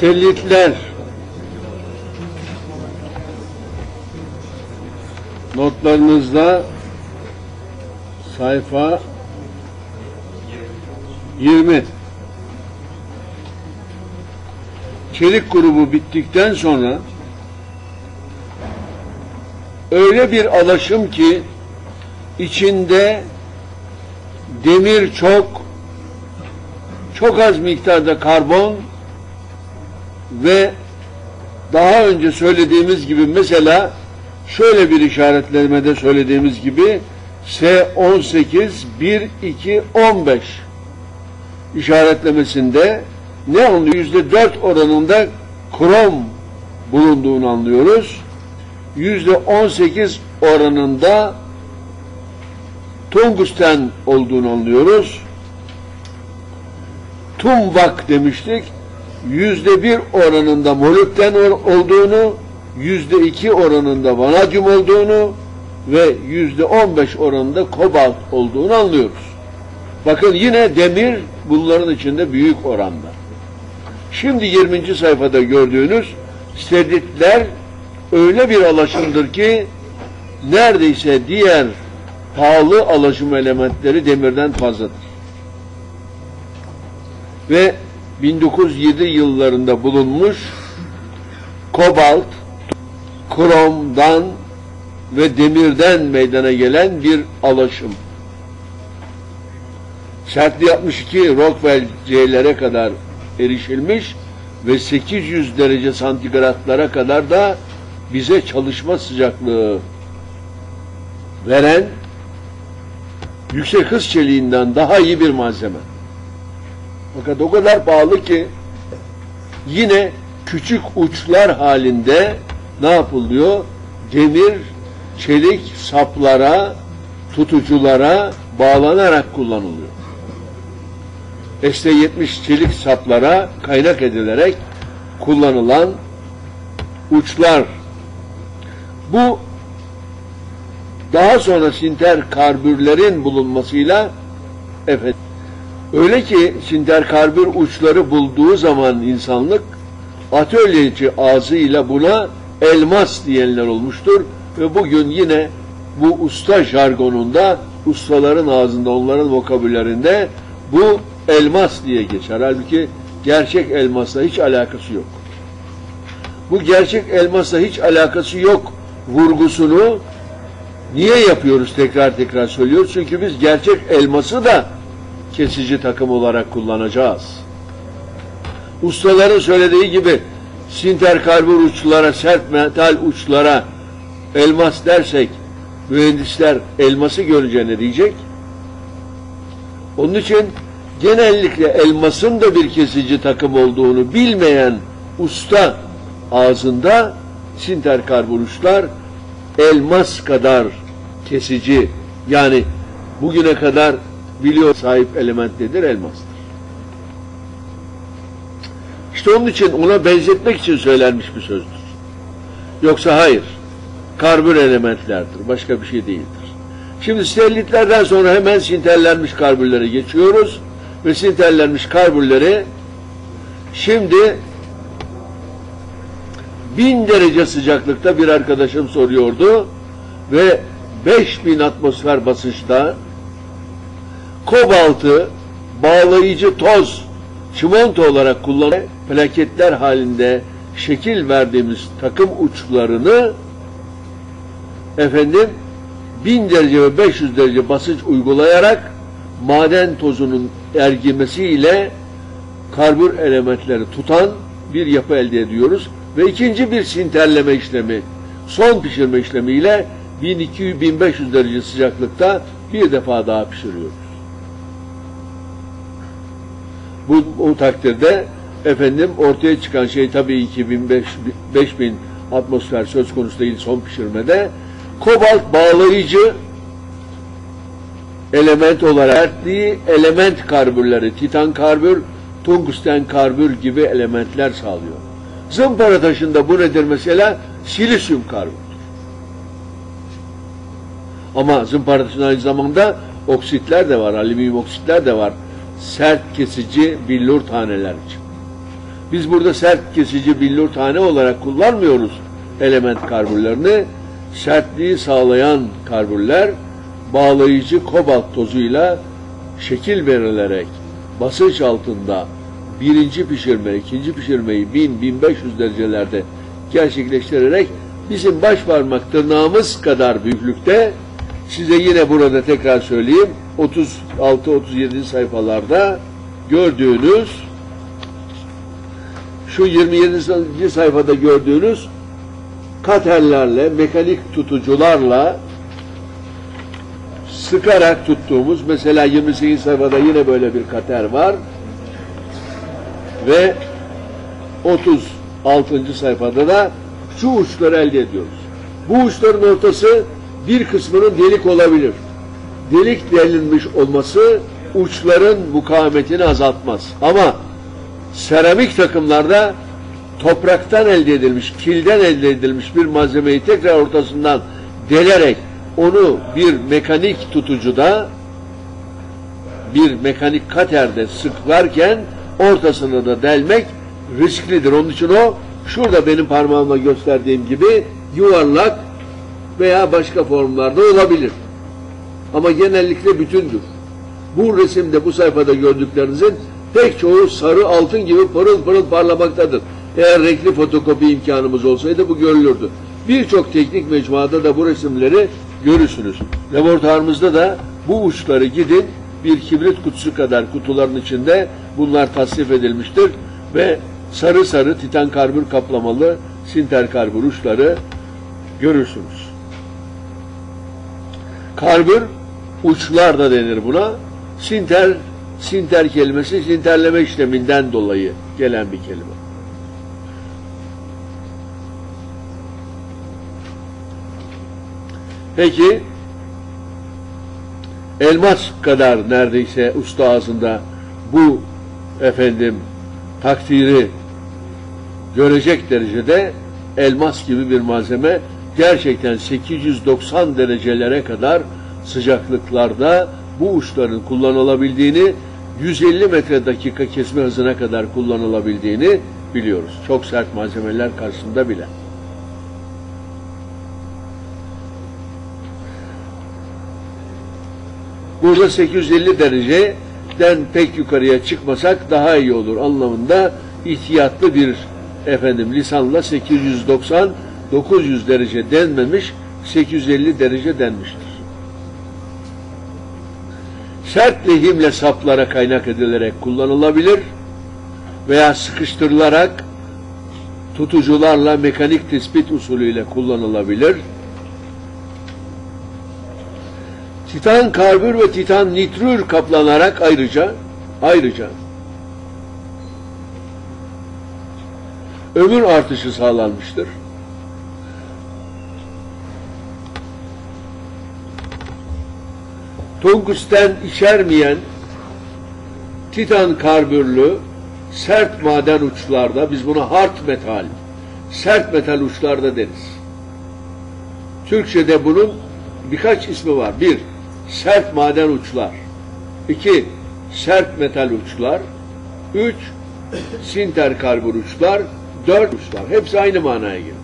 Stellitler notlarınızda sayfa 20 Çelik grubu bittikten sonra öyle bir alaşım ki içinde demir çok çok az miktarda karbon ve daha önce söylediğimiz gibi mesela şöyle bir işaretlemede söylediğimiz gibi S18 1 2 15 işaretlemesinde ne anlıyor? Yüzde dört oranında krom bulunduğunu anlıyoruz. Yüzde on sekiz oranında tungsten olduğunu anlıyoruz. Tumvak demiştik. Yüzde bir oranında molibden olduğunu, yüzde iki oranında vanadyum olduğunu ve yüzde on beş oranında kobalt olduğunu anlıyoruz. Bakın yine demir bunların içinde büyük oranda. Şimdi 20. sayfada gördüğünüz stellitler öyle bir alaşımdır ki neredeyse diğer pahalı alaşım elementleri demirden fazladır. Ve 1907 yıllarında bulunmuş kobalt, kromdan ve demirden meydana gelen bir alaşım. Sertliği 62 Rockwell C'lere kadar erişilmiş ve 800 derece santigratlara kadar da bize çalışma sıcaklığı veren yüksek hız çeliğinden daha iyi bir malzeme. Fakat o kadar pahalı ki yine küçük uçlar halinde ne yapılıyor? Demir, çelik saplara, tutuculara bağlanarak kullanılıyor. ST-70 çelik saplara kaynak edilerek kullanılan uçlar. Bu daha sonra sinter karbürlerin bulunmasıyla efendim, öyle ki sinter karbür uçları bulduğu zaman insanlık atölyeci ağzıyla buna elmas diyenler olmuştur ve bugün yine bu usta jargonunda ustaların ağzında onların vokabülerinde bu elmas diye geçer. Halbuki gerçek elmasla hiç alakası yok. Bu gerçek elmasla hiç alakası yok vurgusunu niye yapıyoruz tekrar tekrar söylüyoruz? Çünkü biz gerçek elması da kesici takım olarak kullanacağız. Ustaların söylediği gibi sinter karbür uçlara, sert metal uçlara elmas dersek mühendisler elması görünce ne diyecek? Onun için genellikle elmasın da bir kesici takım olduğunu bilmeyen usta ağzında sinter karbonuşlar elmas kadar kesici yani bugüne kadar biliyor sahip elementlidir elmastır. İşte onun için ona benzetmek için söylenmiş bir sözdür. Yoksa hayır. Karbür elementlerdir. Başka bir şey değildir. Şimdi stellitlerden sonra hemen sinterlenmiş karbürlere geçiyoruz. Ve sinterlenmiş karbürleri şimdi bin derece sıcaklıkta bir arkadaşım soruyordu ve 5000 atmosfer basınçta kobaltı bağlayıcı toz çimento olarak kullanılan plaketler halinde şekil verdiğimiz takım uçlarını efendim 1000 derece ve 500 derece basınç uygulayarak maden tozunun ergimesiyle karbür elementleri tutan bir yapı elde ediyoruz ve ikinci bir sinterleme işlemi son pişirme işlemiyle 1200-1500 derece sıcaklıkta bir defa daha pişiriyoruz. Bu, bu takdirde efendim ortaya çıkan şey tabii ki 5000 atmosfer söz konusu değil son pişirmede. Kobalt bağlayıcı element olarak verdiği element karbürleri, titan karbür, tungsten karbür gibi elementler sağlıyor. Zımpara taşında bu nedir mesela? Silisyum karbürdür. Ama zımpara taşında aynı zamanda oksitler de var, alüminyum oksitler de var. Sert kesici billur taneler için. Biz burada sert kesici billur tane olarak kullanmıyoruz element karbürlerini. Sertliği sağlayan karbürler bağlayıcı kobalt tozuyla şekil verilerek basınç altında birinci pişirme, ikinci pişirmeyi 1000-1500 derecelerde gerçekleştirerek bizim baş parmak tırnağımız kadar büyüklükte size yine burada tekrar söyleyeyim 36-37 sayfalarda gördüğünüz şu 27. sayfada gördüğünüz katerlerle, mekanik tutucularla sıkarak tuttuğumuz mesela 28 sayfada yine böyle bir kater var ve 36. sayfada da şu uçları elde ediyoruz. Bu uçların ortası bir kısmının delik olabilir. Delik delinmiş olması uçların mukavemetini azaltmaz. Ama seramik takımlarda topraktan elde edilmiş, kilden elde edilmiş bir malzemeyi tekrar ortasından delerek onu bir mekanik tutucuda bir mekanik katerde sıklarken ortasını da delmek risklidir. Onun için o şurada benim parmağımla gösterdiğim gibi yuvarlak veya başka formlarda olabilir. Ama genellikle bütündür. Bu resimde bu sayfada gördüklerinizin pek çoğu sarı altın gibi pırıl pırıl parlamaktadır. Eğer renkli fotokopi imkanımız olsaydı bu görülürdü. Birçok teknik mecmuada da bu resimleri görürsünüz. Laboratuvarımızda da bu uçları gidin bir kibrit kutusu kadar kutuların içinde bunlar tasnif edilmiştir ve sarı sarı titan karbür kaplamalı sinter karbür uçları görürsünüz. Karbür uçlar da denir buna. Sinter sinter kelimesi sinterleme işleminden dolayı gelen bir kelime. Peki elmas kadar neredeyse usta ağzında bu efendim takdiri görecek derecede elmas gibi bir malzeme gerçekten 890 derecelere kadar sıcaklıklarda bu uçların kullanılabildiğini 150 metre dakika kesme hızına kadar kullanılabildiğini biliyoruz. Çok sert malzemeler karşısında bile. Burada 850 dereceden pek yukarıya çıkmasak daha iyi olur anlamında ihtiyatlı bir efendim lisanla 890 900 derece denmemiş 850 derece denmiştir. Sert lehimle saplara kaynak edilerek kullanılabilir veya sıkıştırılarak tutucularla mekanik tespit usulüyle kullanılabilir. Titan karbür ve titan nitrür kaplanarak ayrıca ayrıca ömür artışı sağlanmıştır. Tungsten içermeyen titan karbürlü sert maden uçlarda biz buna hard metal, sert metal uçlarda deriz. Türkçe'de bunun birkaç ismi var. Bir, sert maden uçlar. İki, sert metal uçlar. Üç, sinter karbür uçlar. Dört uçlar. Hepsi aynı manaya gelir.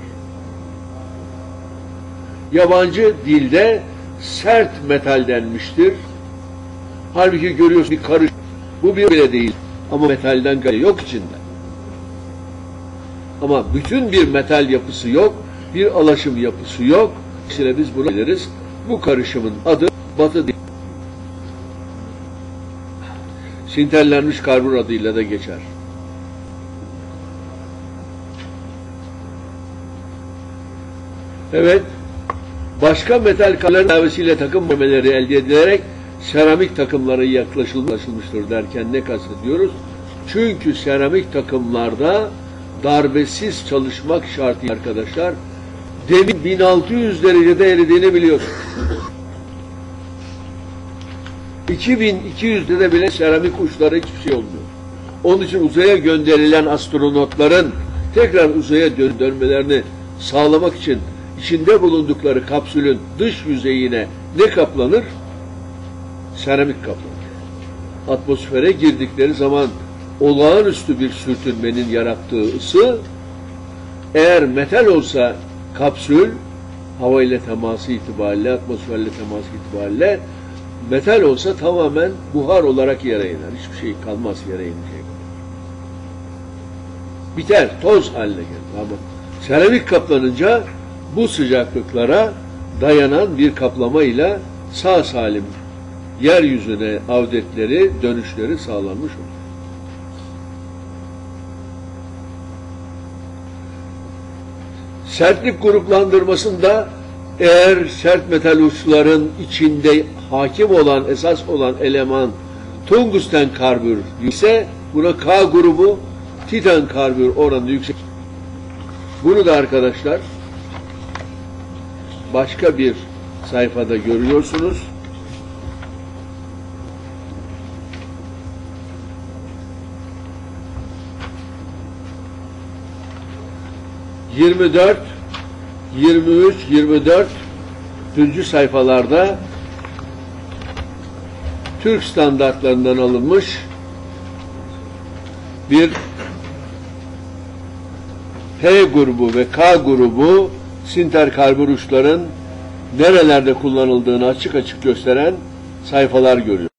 Yabancı dilde sert metal denmiştir. Halbuki görüyorsun bir karış. Bu bir bile değil. Ama metalden gayrı yok içinde. Ama bütün bir metal yapısı yok. Bir alaşım yapısı yok. İşte biz bunu biliriz. Bu karışımın adı batı değil. Sinterlenmiş karbür adıyla da geçer. Evet, başka metal kalorinin davesiyle takım memeleri elde edilerek seramik takımları yaklaşılmıştır derken ne kastediyoruz? Çünkü seramik takımlarda darbesiz çalışmak şartı arkadaşlar. Demin 1600 derecede eridiğini biliyorsunuz. 2200'de de bile seramik uçları hiçbir şey olmuyor. Onun için uzaya gönderilen astronotların tekrar uzaya dön dönmelerini sağlamak için içinde bulundukları kapsülün dış yüzeyine ne kaplanır? Seramik kaplanır. Atmosfere girdikleri zaman olağanüstü bir sürtünmenin yarattığı ısı eğer metal olsa kapsül hava ile teması itibariyle, atmosferle teması itibariyle metal olsa tamamen buhar olarak yere iner. Hiçbir şey kalmaz yere inecek. Biter, toz haline gelir. Ama seramik kaplanınca bu sıcaklıklara dayanan bir kaplama ile sağ salim yeryüzüne avdetleri, dönüşleri sağlanmış olur. Sertlik gruplandırmasında eğer sert metal uçların içinde hakim olan, esas olan eleman tungsten karbür ise buna K grubu titan karbür oranı yüksek. Bunu da arkadaşlar başka bir sayfada görüyorsunuz. Yirmi dört, yirmi üç, yirmi dört üçüncü sayfalarda Türk standartlarından alınmış bir P grubu ve K grubu sinter karbür uçların nerelerde kullanıldığını açık açık gösteren sayfalar görüyor.